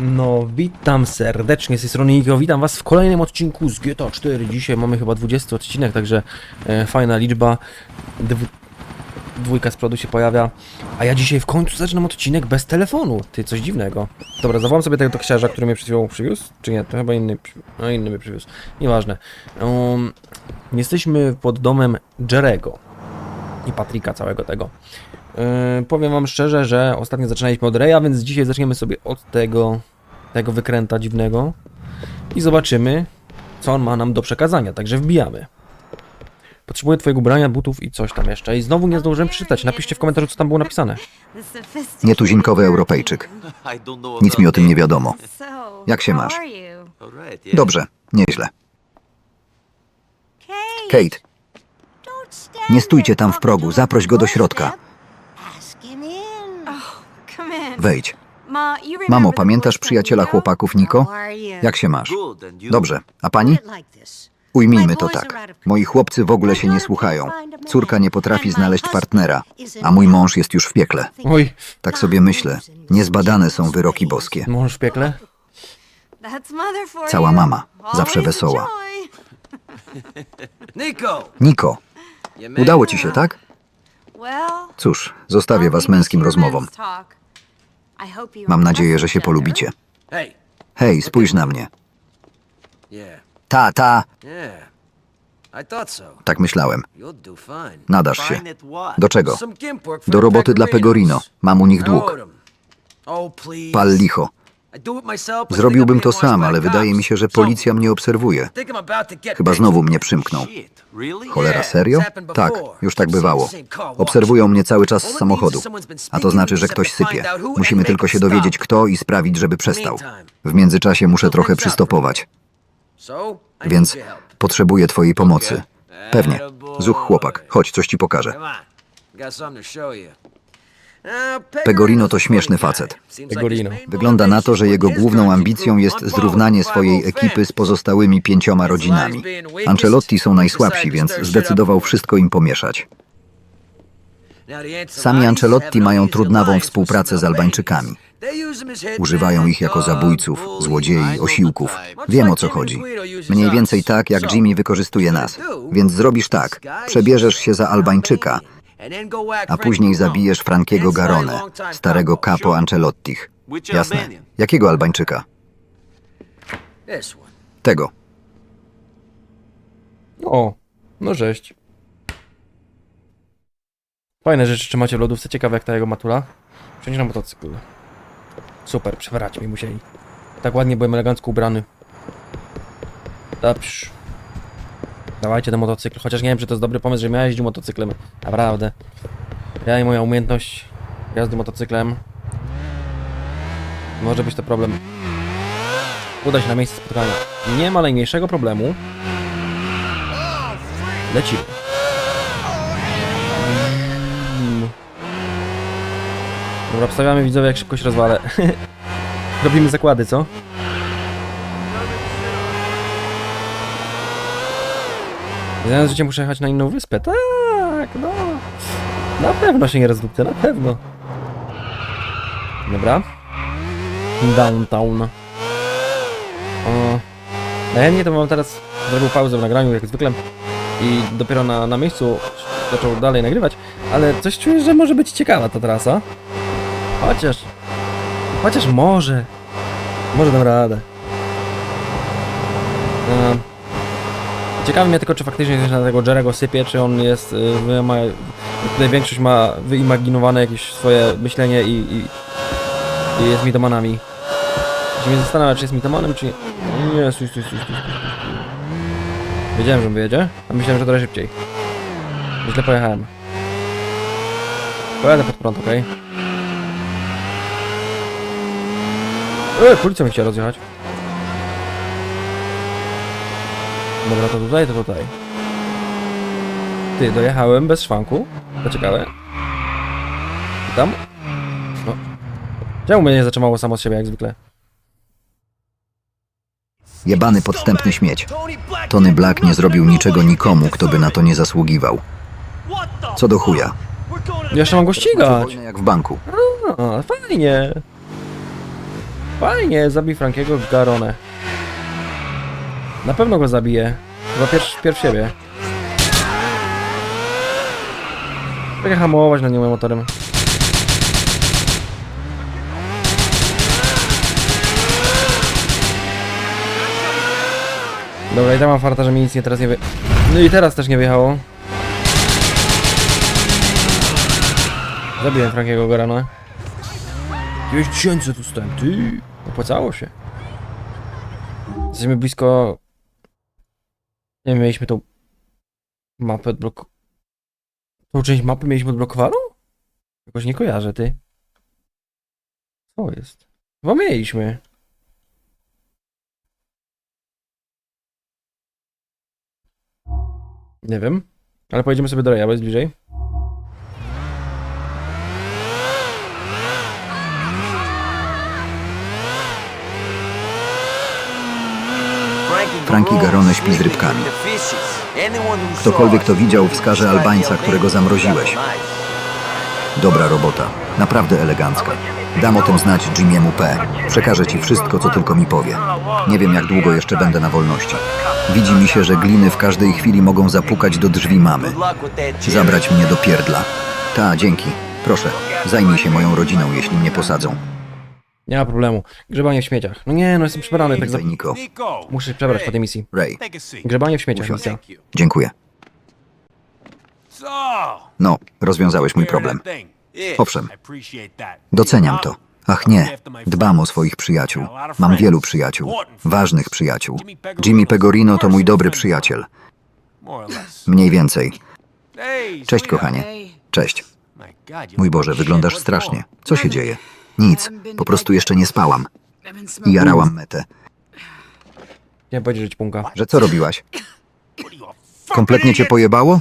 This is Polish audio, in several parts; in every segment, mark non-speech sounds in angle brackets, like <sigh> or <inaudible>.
No, witam serdecznie z tej strony Niko, witam was w kolejnym odcinku z GTA 4. Dzisiaj mamy chyba 20 odcinek, także e, fajna liczba. Dw dwójka z przodu się pojawia. A ja dzisiaj w końcu zaczynam odcinek bez telefonu. Ty, coś dziwnego. Dobra, zawołam sobie tego taksiarza, który mnie przed chwilą przywiózł. Czy nie? To chyba inny, no, inny mnie przywiózł. Nieważne. Um, jesteśmy pod domem Jerego. I Patryka całego tego. Yy, powiem wam szczerze, że ostatnio zaczynaliśmy od Reja, więc dzisiaj zaczniemy sobie od tego, tego wykręta dziwnego i zobaczymy, co on ma nam do przekazania. Także wbijamy. Potrzebuję twojego ubrania, butów i coś tam jeszcze. I znowu nie zdążyłem przeczytać. Napiszcie w komentarzu, co tam było napisane. Nietuzinkowy Europejczyk. Nic mi o tym nie wiadomo. Jak się masz? Dobrze, nieźle. Kate, nie stójcie tam w progu, zaproś go do środka. Wejdź. Mamo, pamiętasz przyjaciela chłopaków Niko? Jak się masz? Dobrze. A pani? Ujmijmy to tak. Moi chłopcy w ogóle się nie słuchają. Córka nie potrafi znaleźć partnera, a mój mąż jest już w piekle. Oj, Tak sobie myślę. Niezbadane są wyroki boskie. mąż w piekle? Cała mama, zawsze wesoła. Nico! <laughs> Niko, udało ci się, tak? Cóż, zostawię was męskim rozmowom. Mam nadzieję, że się polubicie. Hey. Hej, spójrz na mnie. Yeah. Ta, ta. Yeah. I thought so. Tak myślałem. You'll do fine. Nadasz się. Do czego? Some gimp work for Do roboty dla Pegorino. Mam u nich dług. Oh, please. Pal licho. Zrobiłbym to sam, ale wydaje mi się, że policja mnie obserwuje. Chyba znowu mnie przymknął. Cholera, serio? Tak, już tak bywało. Obserwują mnie cały czas z samochodu. A to znaczy, że ktoś sypie. Musimy tylko się dowiedzieć kto i sprawić, żeby przestał. W międzyczasie muszę trochę przystopować, więc potrzebuję twojej pomocy. Pewnie. Zuch chłopak, chodź, coś ci pokażę. Pegorino to śmieszny facet. Pegorino. Wygląda na to, że jego główną ambicją jest zrównanie swojej ekipy z pozostałymi pięcioma rodzinami. Ancelotti są najsłabsi, więc zdecydował wszystko im pomieszać. Sami Ancelotti mają trudnawą współpracę z Albańczykami. Używają ich jako zabójców, złodziei, osiłków. Wiem o co chodzi. Mniej więcej tak, jak Jimmy wykorzystuje nas. Więc zrobisz tak. Przebierzesz się za Albańczyka, a później zabijesz Frankiego Garone, starego capo Ancelottich. Jasne. Jakiego Albańczyka? Tego. O, no żeść. Fajne rzeczy trzymacie w lodówce, ciekawe jak ta jego matula. Wsiądź na motocykl. Super, przebrać mi musieli. Tak ładnie byłem elegancko ubrany. Dobrze. Dawajcie ten motocykl, chociaż nie wiem czy to jest dobry pomysł, że miałem jeździć motocyklem. Naprawdę. Ja i moja umiejętność jazdy motocyklem. Może być to problem. Uda się na miejsce spotkania. Nie ma najmniejszego problemu. Lecimy. Dobra, obstawiamy widzowie jak szybko się rozwalę. <laughs> Robimy zakłady, co? Znając życie muszę jechać na inną wyspę. Tak, no. Na pewno się nie rozdupcę, na pewno. Dobra. Downtown. O. Najchętniej to bym wam teraz zrobił pauzę w nagraniu, jak zwykle. I dopiero na, na miejscu zaczął dalej nagrywać. Ale coś czuję, że może być ciekawa ta trasa. Chociaż... Chociaż może... Może dam radę. Ehm. Ciekawi mnie tylko, czy faktycznie coś na tego Jerego sypie, czy on jest... y, ma, tutaj większość ma wyimaginowane jakieś swoje myślenie i, i, i jest mitomanami. Się mnie zastanawia, czy jest mitomanem, czy... Nie, stój, stój, stój, stój. Wiedziałem, że on wyjedzie, a myślałem, że trochę szybciej. Źle pojechałem. Pojadę pod prąd, okej? Okay? policja mi chciała rozjechać. Dobra, to tutaj, to tutaj. Ty, dojechałem bez szwanku. To ciekawe. I tam? No. Czemu mnie nie zatrzymało samo z siebie, jak zwykle? Jebany podstępny śmieć. Tony Black nie zrobił niczego nikomu, kto by na to nie zasługiwał. Co do chuja. Jeszcze mam go ścigać. Jak w banku. A, fajnie. Fajnie, zabij Frankiego Garonę. Na pewno go zabije. Chyba pierw, pierw siebie. Tak hamować na nią motorem. Dobra, i tam mam farta, że mi nic nie teraz nie wie... No i teraz też nie wjechało. Zabiłem Frankiego Gorana. 9000 tu stałem, ty! Opłacało się. Jesteśmy blisko... Nie mieliśmy tą... Mapę odblok... Tą część mapy mieliśmy odblokowaną? Jakoś nie kojarzę, ty. Co jest? Chyba mieliśmy. Nie wiem. Ale pojedziemy sobie do Reja, bo jest bliżej. Frankie Garone śpi z rybkami. Ktokolwiek to widział, wskaże Albańca, którego zamroziłeś. Dobra robota. Naprawdę elegancka. Dam o tym znać Jimiemu P. Przekażę ci wszystko, co tylko mi powie. Nie wiem, jak długo jeszcze będę na wolności. Widzi mi się, że gliny w każdej chwili mogą zapukać do drzwi mamy. Zabrać mnie do pierdla. Ta, dzięki. Proszę, zajmij się moją rodziną, jeśli mnie posadzą. Nie ma problemu. Grzebanie w śmieciach. No nie, no jestem przebrany, tak za... Witaj, Niko. Muszę się przebrać po tej misji. Ray. Grzebanie w śmieciach, misja. dziękuję. No, rozwiązałeś mój problem. Owszem, doceniam to. Ach nie, dbam o swoich przyjaciół. Mam wielu przyjaciół. Ważnych przyjaciół. Jimmy Pegorino to mój dobry przyjaciel. Mniej więcej. Cześć, kochanie. Cześć. Mój Boże, wyglądasz strasznie. Co się dzieje? Nic. Po prostu jeszcze nie spałam. I jarałam metę. Nie powiedzieć, że ćpunka. Że co robiłaś? Kompletnie cię pojebało?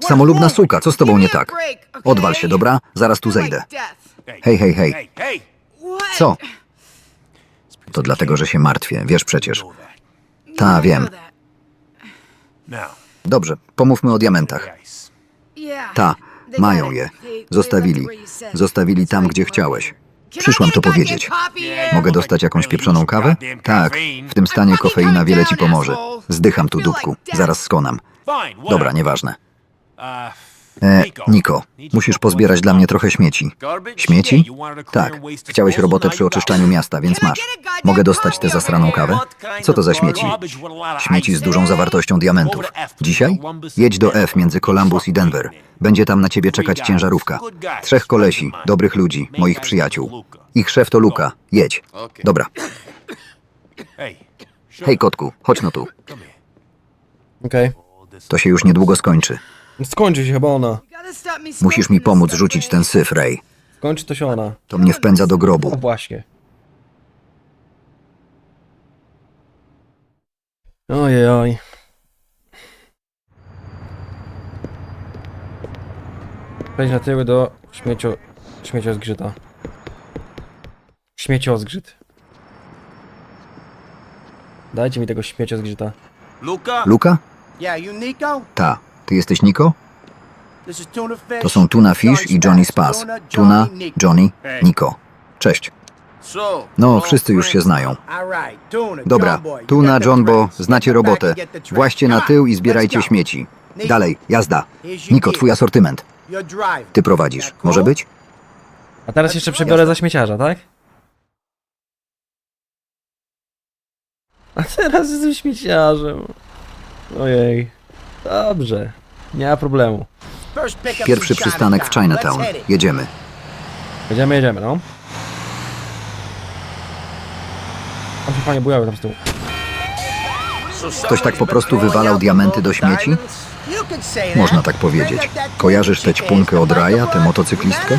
Samolubna suka, co z tobą nie tak? Odwal się, dobra? Zaraz tu zejdę. Hej, hej, hej. Co? To dlatego, że się martwię, wiesz przecież. Ta, wiem. Dobrze, pomówmy o diamentach. Ta, mają je. Zostawili. Zostawili tam, gdzie chciałeś. Przyszłam to powiedzieć. Mogę dostać jakąś pieprzoną kawę? Tak, w tym stanie kofeina wiele ci pomoże. Zdycham tu, dupku. Zaraz skonam. Dobra, nieważne. E, Niko, musisz pozbierać dla mnie trochę śmieci. Śmieci? Tak, chciałeś robotę przy oczyszczaniu miasta, więc masz. Mogę dostać tę zasraną kawę? Co to za śmieci? Śmieci z dużą zawartością diamentów. Dzisiaj? Jedź do F między Columbus i Denver. Będzie tam na ciebie czekać ciężarówka. Trzech kolesi, dobrych ludzi, moich przyjaciół. Ich szef to Luka. Jedź. Dobra. Hey, Hej kotku, chodź no tu. Okej. To się już niedługo skończy. Skończy się chyba ona. Musisz mi pomóc rzucić ten syf, Ray. Skończy to się ona. To mnie wpędza do O grobu. właśnie. Ojej, oj. Przejdź na tyły do śmiecio... śmieciozgrzyta. Śmieciozgrzyt. Dajcie mi tego śmieciozgrzyta. Luca? Luka? Yeah, you Nico? Ta. Ty jesteś Niko? To są Tuna Fish i Johnny Spas. Tuna, Johnny, Niko. Cześć. No, wszyscy już się znają. Dobra, Tuna, get the John Bo, tracks. znacie robotę. Właście na tył i zbierajcie śmieci. Dalej, jazda. Niko, twój asortyment. Ty prowadzisz. Może być? A teraz jeszcze przebiorę za śmieciarza, tak? A teraz jestem śmieciarzem. Ojej. Dobrze. Nie ma problemu. Pierwszy przystanek w Chinatown. Jedziemy. Jedziemy, jedziemy, no. Tam się fajnie bujały tam z tyłu. Ktoś tak po prostu wywalał diamenty do śmieci? Można tak powiedzieć. Kojarzysz tę ćpunkę od Raja, tę motocyklistkę?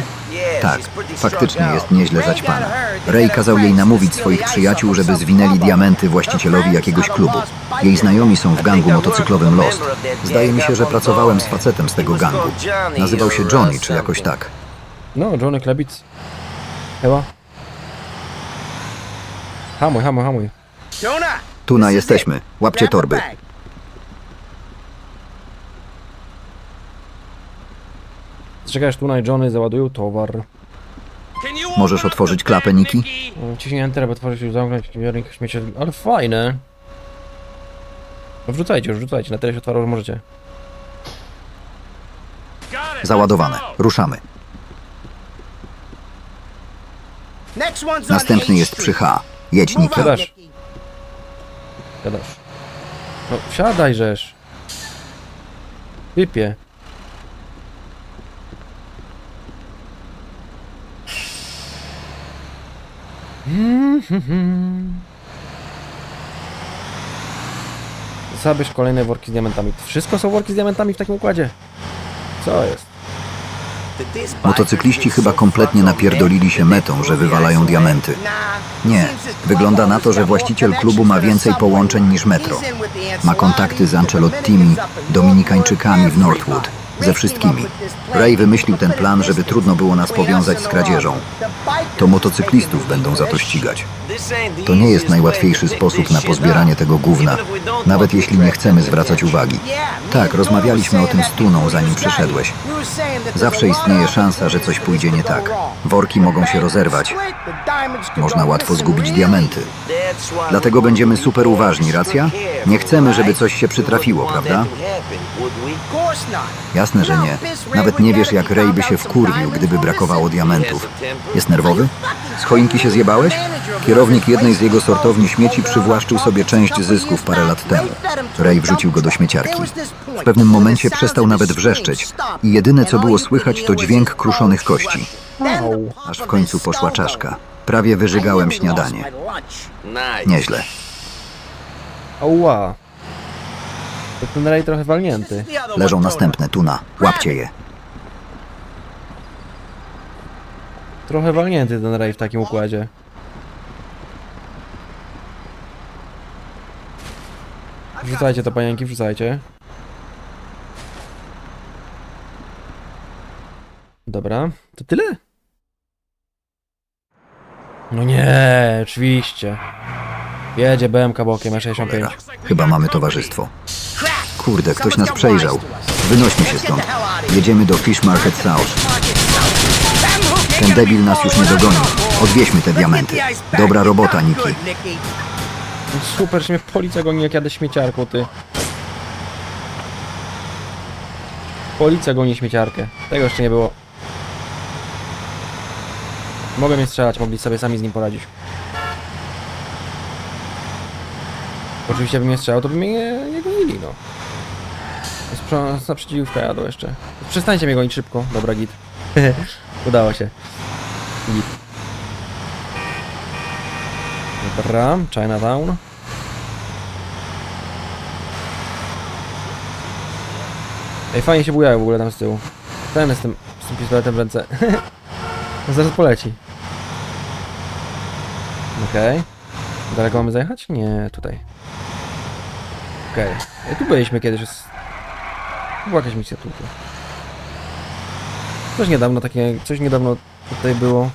Tak, faktycznie jest nieźle zaćpana. Ray kazał jej namówić swoich przyjaciół, żeby zwinęli diamenty właścicielowi jakiegoś klubu. Jej znajomi są w gangu motocyklowym Lost. Zdaje mi się, że pracowałem z facetem z tego gangu. Nazywał się Johnny, czy jakoś tak. No, Johnny Klebic. Chyba. Hamuj, hamuj, hamuj. Tuna, jesteśmy. Łapcie torby. bag. Czekajesz tu na Johnny, załadują towar. Możesz otworzyć klapę, Niki? Ciśnij Enter, by otworzyć lub zamknąć zbiornik śmieci. Ale fajne. No wrzucajcie wrzucajcie. Na tyle się otwarło, że możecie. Załadowane. Ruszamy. Następny jest przy. H. Jedź, out, Siadasz. Siadasz. No wsiadaj, żeż. Wypie. Zabierz kolejne worki z diamentami. Wszystko są worki z diamentami w takim układzie? Co jest? Motocykliści chyba kompletnie napierdolili się metą, że wywalają diamenty. Nie, wygląda na to, że właściciel klubu ma więcej połączeń niż metro. Ma kontakty z Ancelottimi, Dominikańczykami w Northwood, ze wszystkimi. Ray wymyślił ten plan, żeby trudno było nas powiązać z kradzieżą. To motocyklistów będą za to ścigać. To nie jest najłatwiejszy sposób na pozbieranie tego gówna, nawet jeśli nie chcemy zwracać uwagi. Tak, rozmawialiśmy o tym z Tuną, zanim przyszedłeś. Zawsze istnieje szansa, że coś pójdzie nie tak. Worki mogą się rozerwać. Można łatwo zgubić diamenty. Dlatego będziemy super uważni, racja? Nie chcemy, żeby coś się przytrafiło, prawda? Jasne, że nie. Nawet nie wiesz, jak Ray by się wkurwił, gdyby brakowało diamentów. Jest nerwowy? Z choinki się zjebałeś? Kierownik jednej z jego sortowni śmieci przywłaszczył sobie część zysków parę lat temu. Ray wrzucił go do śmieciarki. W pewnym momencie przestał nawet wrzeszczeć i jedyne co było słychać to dźwięk kruszonych kości. Aż w końcu poszła czaszka. Prawie wyżygałem śniadanie. Nieźle. Ała. To ten rej trochę walnięty. Leżą następne, tuna. Łapcie je. Trochę walnięty ten rej w takim układzie. Wrzucajcie to panienki, wrzucajcie. Dobra, to tyle? No nie, oczywiście. Jedzie BMK bokiem, E65. Chyba mamy towarzystwo. Kurde, ktoś nas przejrzał. Wynośmy się stąd. Jedziemy do Fish Market South. Ten debil nas już nie dogoni. Odwieźmy te diamenty. Dobra robota, Niki. Super, że mnie policja goni jak jadę śmieciarką, ty. Policja goni śmieciarkę. Tego jeszcze nie było. Mogę mnie strzelać, mogli sobie sami z nim poradzić. Oczywiście bym nie strzelał, to by mnie nie, gonili, no. Z naprzeciwka jadą jeszcze. Przestańcie mnie gonić szybko. Dobra, git. <laughs> Udało się. Git. Dobra, Chinatown. Ej, fajnie się bujają w ogóle tam z tyłu. Ten z tym, z tym pistoletem w ręce. <laughs> Zaraz poleci. Okej. Daleko mamy zajechać? Nie, tutaj. Okej. Ej, tu byliśmy kiedyś. Jest... Była jakaś misja tu. tu. Coś niedawno takie, coś niedawno tutaj było.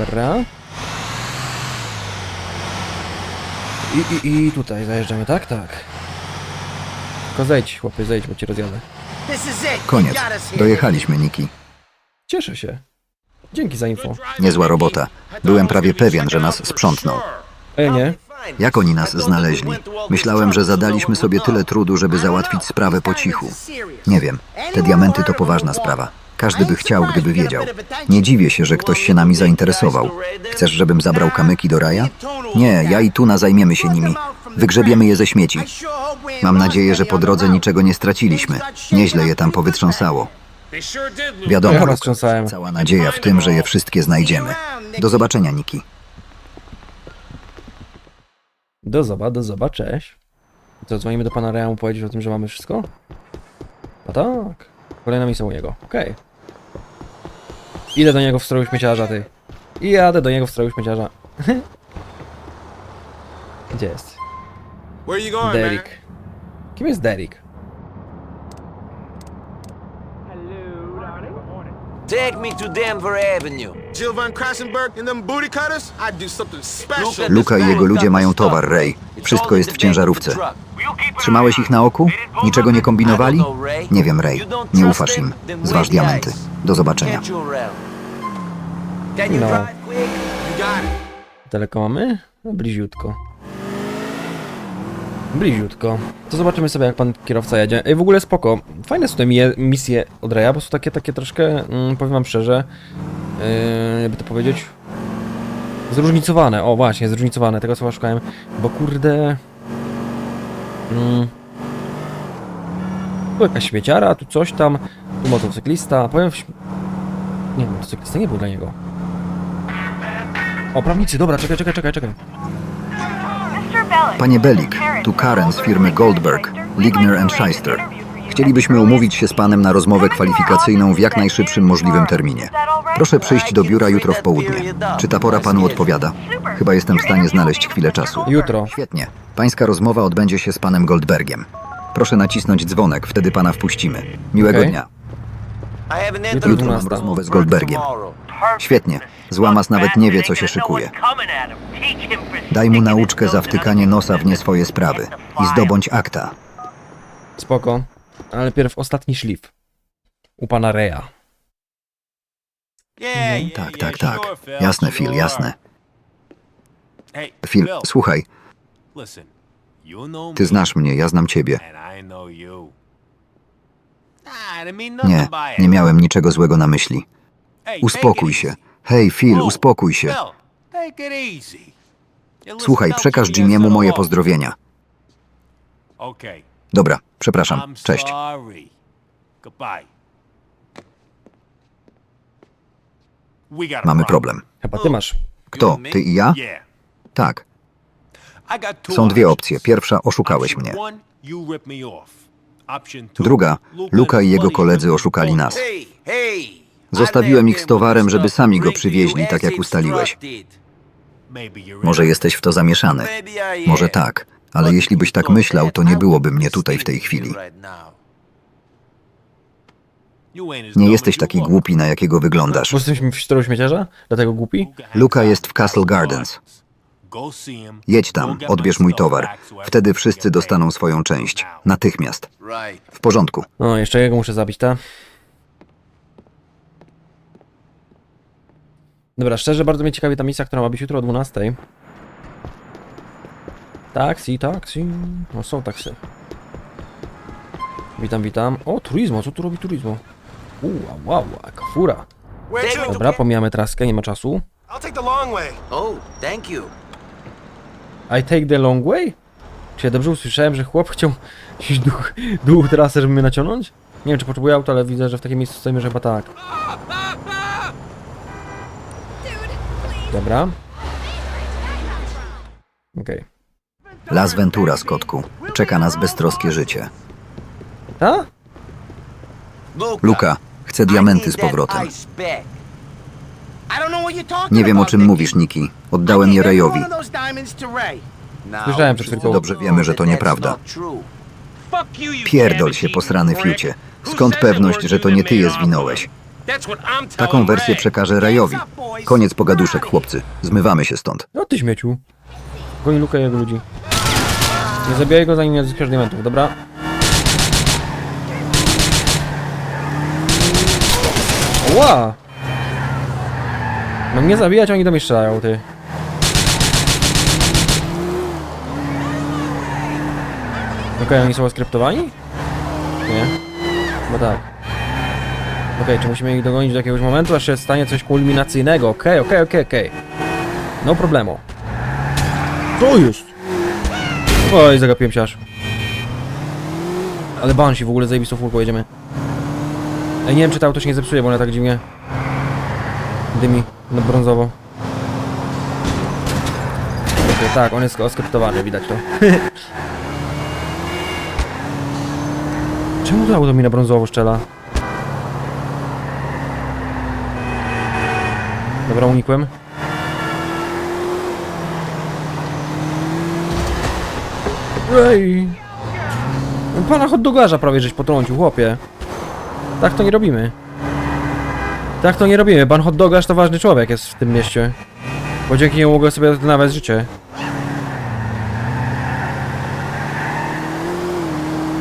Dobra. I, i, I tutaj zajeżdżamy, tak? Tak. Tylko zejdź, chłopie, zejdź, bo cię rozjadę. Koniec. Dojechaliśmy, Niki. Cieszę się. Dzięki za info. Niezła robota. Byłem prawie pewien, że nas sprzątną. Ej, nie. Jak oni nas znaleźli? Myślałem, że zadaliśmy sobie tyle trudu, żeby załatwić sprawę po cichu. Nie wiem. Te diamenty to poważna sprawa. Każdy by chciał, gdyby wiedział. Nie dziwię się, że ktoś się nami zainteresował. Chcesz, żebym zabrał kamyki do raja? Nie, ja i Tuna zajmiemy się nimi. Wygrzebiemy je ze śmieci. Mam nadzieję, że po drodze niczego nie straciliśmy. Nieźle je tam powytrząsało. Wiadomo, cała nadzieja w tym, że je wszystkie znajdziemy. Do zobaczenia, Niki. Do zoba, do zoba, cześć. To dzwonimy do pana Reamu powiedzieć o tym, że mamy wszystko? A tak. Kolejna misja u niego. Okej. Idę do niego w stroju śmieciarza, ty. I jadę do niego w stroju śmieciarza. <laughs> Gdzie jest? Where you going, Derek. Kim jest Derek? Take me to Denver Avenue. Jill Van Krassenberg and them booty cutters, I'd do something special. Luka i jego ludzie mają towar, Ray. Wszystko jest w ciężarówce. Trzymałeś ich na oku? Niczego nie kombinowali? Nie wiem, Ray. Nie ufasz im. Zważ diamenty. Do zobaczenia. No. Daleko mamy? No, bliziutko. Bliziutko. To zobaczymy sobie, jak pan kierowca jedzie. Ej, w ogóle spoko. Fajne są te misje od Raya, bo są takie, takie troszkę, mm, powiem wam szczerze, yy, jakby to powiedzieć, zróżnicowane. O, właśnie, zróżnicowane, tego słowa szukałem, bo kurde... Mm, tu jakaś śmieciara, tu coś tam, tu motocyklista, powiem... w Nie, motocyklista nie był dla niego. O, prawnicy, dobra, czekaj, czekaj, czekaj, czekaj. Panie Belik, tu Karen z firmy Goldberg, Ligner and Shyster. Chcielibyśmy umówić się z panem na rozmowę kwalifikacyjną w jak najszybszym możliwym terminie. Proszę przyjść do biura jutro w południe. Czy ta pora panu odpowiada? Chyba jestem w stanie znaleźć chwilę czasu. Jutro. Świetnie. Pańska rozmowa odbędzie się z panem Goldbergiem. Proszę nacisnąć dzwonek, wtedy pana wpuścimy. Miłego Okej. dnia. Jutro mam rozmowę z Goldberg Goldbergiem. Świetnie. Złamas nawet nie wie, co się szykuje. Daj mu nauczkę za wtykanie nosa w nie swoje sprawy i zdobądź akta. Spoko. Ale pierw ostatni szlif. U pana Reja. Yeah, Tak, tak, tak. Jasne, Phil, jasne. Phil, słuchaj, ty znasz mnie, ja znam ciebie. Nie, nie miałem niczego złego na myśli. Uspokój się. Hej, Phil, uspokój się. Słuchaj, przekaż Jimiemu moje pozdrowienia. Dobra, przepraszam. Cześć. Mamy problem. Chyba ty masz. Kto? Ty i ja? Tak. Są dwie opcje. Pierwsza, oszukałeś mnie. Druga, Luka i jego koledzy oszukali me nas. Zostawiłem ich z towarem, żeby sami go przywieźli, tak jak ustaliłeś. Może jesteś w to zamieszany. Może tak, ale jeśli byś tak myślał, to nie byłoby mnie tutaj w tej chwili. Nie jesteś taki głupi, na jakiego wyglądasz. Bo jesteśmy w stroju śmieciarza? Dlatego głupi? Luka jest w Castle Gardens. Jedź tam, odbierz mój towar. Wtedy wszyscy dostaną swoją część. Natychmiast. W porządku. No, jeszcze jego muszę zabić, ta. Dobra, szczerze bardzo mnie ciekawi ta misja, która ma być jutro o 12. Taksi, taksi. No są taksy. Witam, witam. O, turizmo, co tu robi turizmo? Uuu, wow, jaka fura. Where to? Dobra, pomijamy traskę, nie ma czasu. I'll take the long way. Oh, thank you. I take the long way? Czy ja dobrze usłyszałem, że chłop chciał iść długą długą trasę, żeby mnie naciągnąć? Nie wiem, czy potrzebuję auta, ale widzę, że w takim miejscu stoimy, że chyba tak. Dobra. Okej. Las Ventura, kotku. Czeka nas beztroskie życie. A? Luka, chcę diamenty z powrotem. Nie wiem o czym mówisz, Niki. Oddałem je Rayowi. Słyszałem przed chwilką. Dobrze wiemy, że to nieprawda. Pierdol się, posrany fiucie. Skąd pewność, że to nie ty je zwinąłeś? Taką wersję przekażę Rayowi. Koniec pogaduszek, chłopcy. Zmywamy się stąd. No ty śmieciu. Goni Lukę i jego ludzi. Nie zabijaj go zanim nie odzyskasz diamentów, dobra? Ła! Mam nie zabijać, oni do mnie strzelają, ty. Okej, oni są oskryptowani? Nie. No tak. Okej, czy musimy ich dogonić do jakiegoś momentu, aż się stanie coś kulminacyjnego? Okej, okej, okej, okej. No problemu. Co jest? Oj, zagapiłem się aż. Ale Banshee w ogóle zajebistą furką jedziemy. Ej, nie wiem czy to auto się nie zepsuje, bo ona tak dziwnie dymi na brązowo. Okej, tak, on jest oskryptowany, widać to. <laughs> Czemu to auto mi na brązowo szczela? Dobra, unikłem. Ej! Pana hotdogarza prawie żeś potrącił, chłopie. Tak to nie robimy. Tak to nie robimy. Pan hotdogarz to ważny człowiek jest w tym mieście. Bo dzięki niemu mogę sobie nawet życie.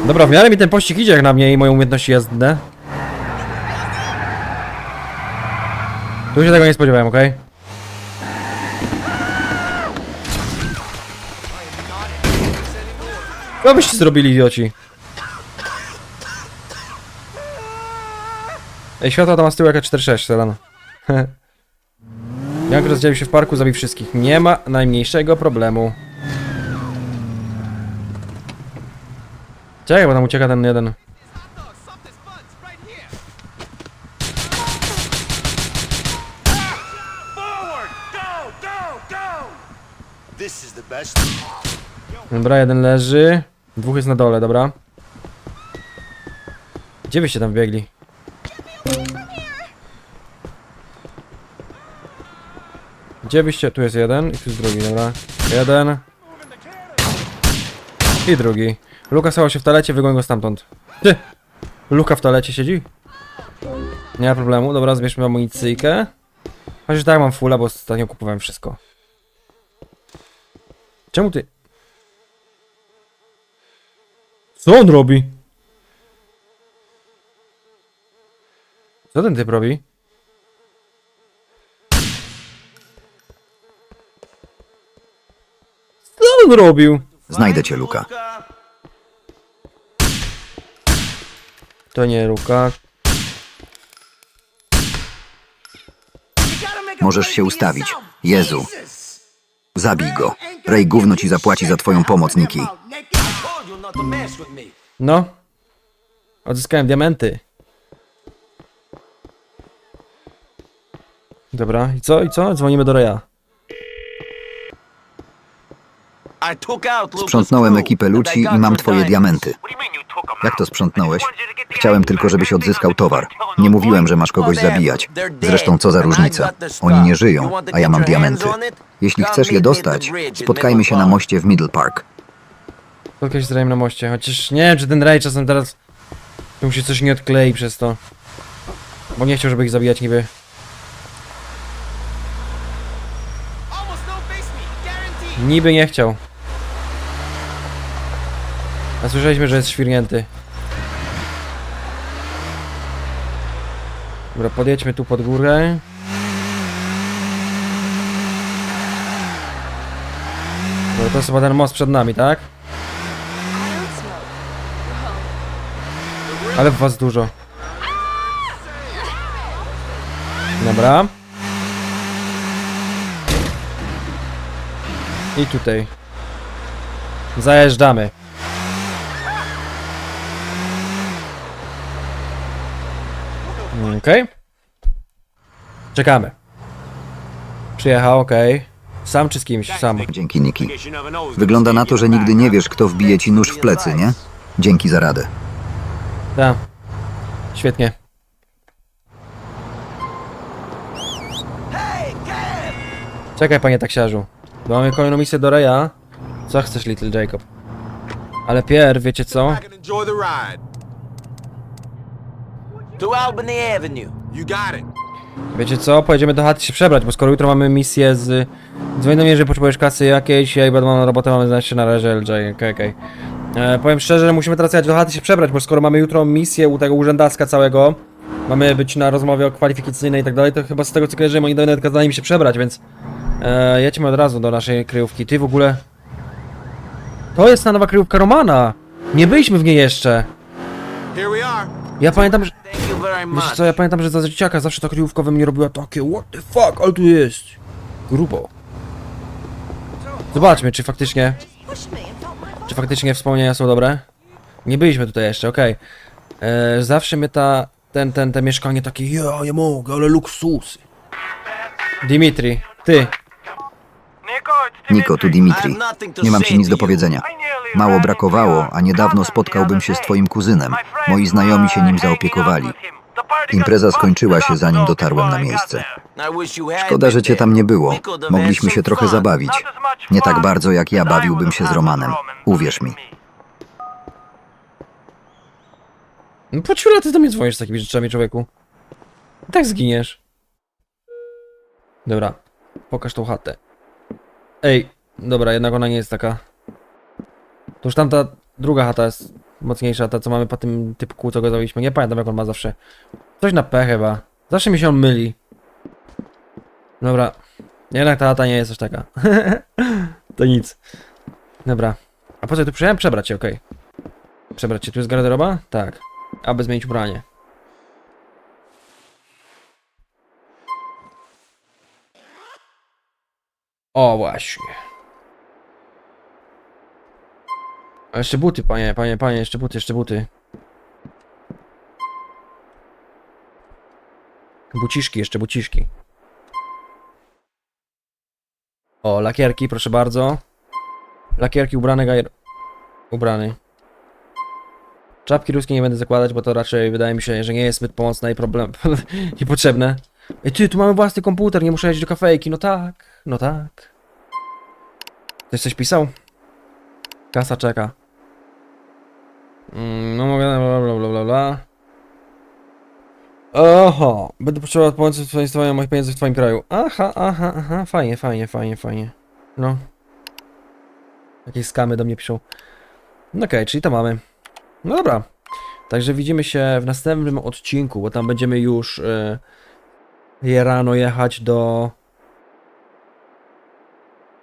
Dobra, w miarę mi ten pościg idzie jak na mnie i moje umiejętności jazdy. Tu się tego nie spodziewałem, okej? Co byście zrobili, idioci? Ej, światła tam z tyłu jaka 4-6, sedan. <laughs> Jak rozdzielił się w parku, zabił wszystkich. Nie ma najmniejszego problemu. Czekaj, bo tam ucieka ten jeden. Dobra, jeden leży. Dwóch jest na dole, dobra. Gdzie byście tam biegli? Gdzie byście... Tu jest jeden i tu jest drugi, dobra. Jeden. I drugi. Luka stał się w talecie, wygoń go stamtąd. Ty! Luka w talecie siedzi? Nie ma problemu, dobra, zbierzmy amunicyjkę. Chociaż tak mam fulla, bo ostatnio kupowałem wszystko. Czemu ty... Co on robi? Co ten typ robi? Co on robił? Znajdę cię, Luka. To nie Luka. Możesz się ustawić. Jezu. Zabij go. Ray gówno ci zapłaci za twoją pomoc, Niki. No. Odzyskałem diamenty. Dobra, i co? I co? Dzwonimy do Reja. I took out Lucas' Sprzątnąłem ekipę Luci i mam twoje diamenty. Jak to sprzątnąłeś? Chciałem tylko, żebyś odzyskał towar. Nie mówiłem, że masz kogoś zabijać. Zresztą co za różnica? Oni nie żyją, a ja mam diamenty. Jeśli chcesz je dostać, spotkajmy się na moście w Middle Park. Spotkać się na moście, chociaż nie wiem, czy ten Rej czasem teraz... Tu się coś nie odklei przez to. Bo nie chciał, żeby ich zabijać niby. Niby nie chciał. A słyszeliśmy, że jest świrnięty. Dobra, podjedźmy tu pod górę. Dobra, to jest chyba ten most przed nami, tak? Ale w was dużo. Dobra. I tutaj. Zajeżdżamy. Okej. Czekamy. Przyjechał, okej. Sam czy z kimś? Sam. Dzięki, Niki. Wygląda na to, że nigdy nie wiesz, kto wbije ci nóż w plecy, nie? Dzięki za radę. Tak. Świetnie. Czekaj, panie taksiarzu. Bo mamy kolejną misję do Reja. Co chcesz, Little Jacob? Ale pierw, wiecie co? I can enjoy the ride. To Albany Avenue. You got it. Wiecie co? Pojedziemy do chaty się przebrać, bo skoro jutro mamy misję z... Dzwoń do mnie, że potrzebujesz kasy jakiejś, ja i będę mam robotę, mamy znaleźć się na razie LJ, okej, okej. E, Powiem szczerze, że musimy teraz jechać do chaty się przebrać, bo skoro mamy jutro misję u tego urzędaska całego, mamy być na rozmowie o kwalifikacyjnej i tak dalej, to chyba z tego co kojarzymy, oni nawet kazali mi się przebrać, więc... E, jedźmy od razu do naszej kryjówki. Ty w ogóle... To jest ta nowa kryjówka Romana! Nie byliśmy w niej jeszcze! Here we are. Ja pamiętam, że... Wiesz co, ja pamiętam, że za dzieciaka zawsze ta kryjówka we mnie robiła takie What the fuck, ale tu jest Grubo Zobaczmy, czy faktycznie Czy faktycznie wspomnienia są dobre? Nie byliśmy tutaj jeszcze, okej. E, Zawsze mnie ta ten, ten, te mieszkanie takie Ja, ja mogę, ale luksusy. Dimitri, ty. Niko, tu Dimitri. Nie mam ci nic do powiedzenia. Mało brakowało, a niedawno spotkałbym się z twoim kuzynem. Moi znajomi się nim zaopiekowali. Impreza skończyła się, zanim dotarłem na miejsce. Szkoda, że cię tam nie było. Mogliśmy się trochę zabawić. Nie tak bardzo, jak ja bawiłbym się z Romanem. Uwierz mi. No po ciula ty do mnie dzwonisz z takimi rzeczami, człowieku tak zginiesz Dobra, pokaż tą chatę Ej, dobra, jednak ona nie jest taka To już tamta druga chata jest mocniejsza, ta co mamy po tym typku, co go zrobiliśmy. Nie pamiętam jak on ma zawsze. Coś na P chyba. Zawsze mi się on myli. Dobra. Jednak ta lata nie jest aż taka. <laughs> to nic. Dobra. A po co tu przyjechałem? Przebrać się, okej. Przebrać się. Tu jest garderoba? Tak. Aby zmienić ubranie. O, właśnie. Jeszcze buty, panie, panie, panie, jeszcze buty, jeszcze buty. Buciszki, jeszcze buciszki. O, lakierki, proszę bardzo. Lakierki ubrane, gajer... Ubrany. Czapki ruskie nie będę zakładać, bo to raczej wydaje mi się, że nie jest zbyt pomocne i problem... <laughs> niepotrzebne. Ej ty, tu mamy własny komputer, nie muszę jeździć do kafejki, no tak, no tak. Ktoś coś pisał? Kasa czeka. Mm, no mogę, bla bla bla bla bla. Oho, będę potrzebował pomocy w inwestowania moich pieniędzy w twoim kraju. Aha, aha, aha, fajnie, fajnie, fajnie, fajnie. No. Jakieś skamy do mnie piszą. No okej, czyli to mamy. No dobra. Także widzimy się w następnym odcinku, bo tam będziemy już je rano jechać do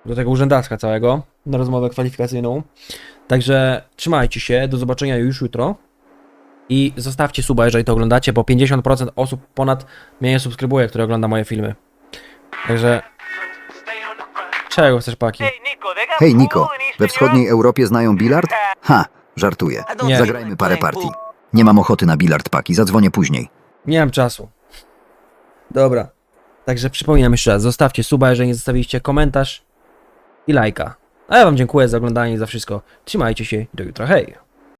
do tego urzędactwa całego na rozmowę kwalifikacyjną. Także trzymajcie się, do zobaczenia już jutro. I zostawcie suba, jeżeli to oglądacie, bo 50% osób ponad mnie nie subskrybuje, które ogląda moje filmy. Także... Czego chcesz, Paki? Hej Niko, we wschodniej Europie znają bilard? Ha, żartuję. Nie. Zagrajmy parę partii. Nie mam ochoty na bilard paki, zadzwonię później. Nie mam czasu. Dobra. Także przypominam jeszcze raz, zostawcie suba, jeżeli nie zostawiliście komentarz i lajka. A ja wam dziękuję za oglądanie i za wszystko. Trzymajcie się, do jutra, hej!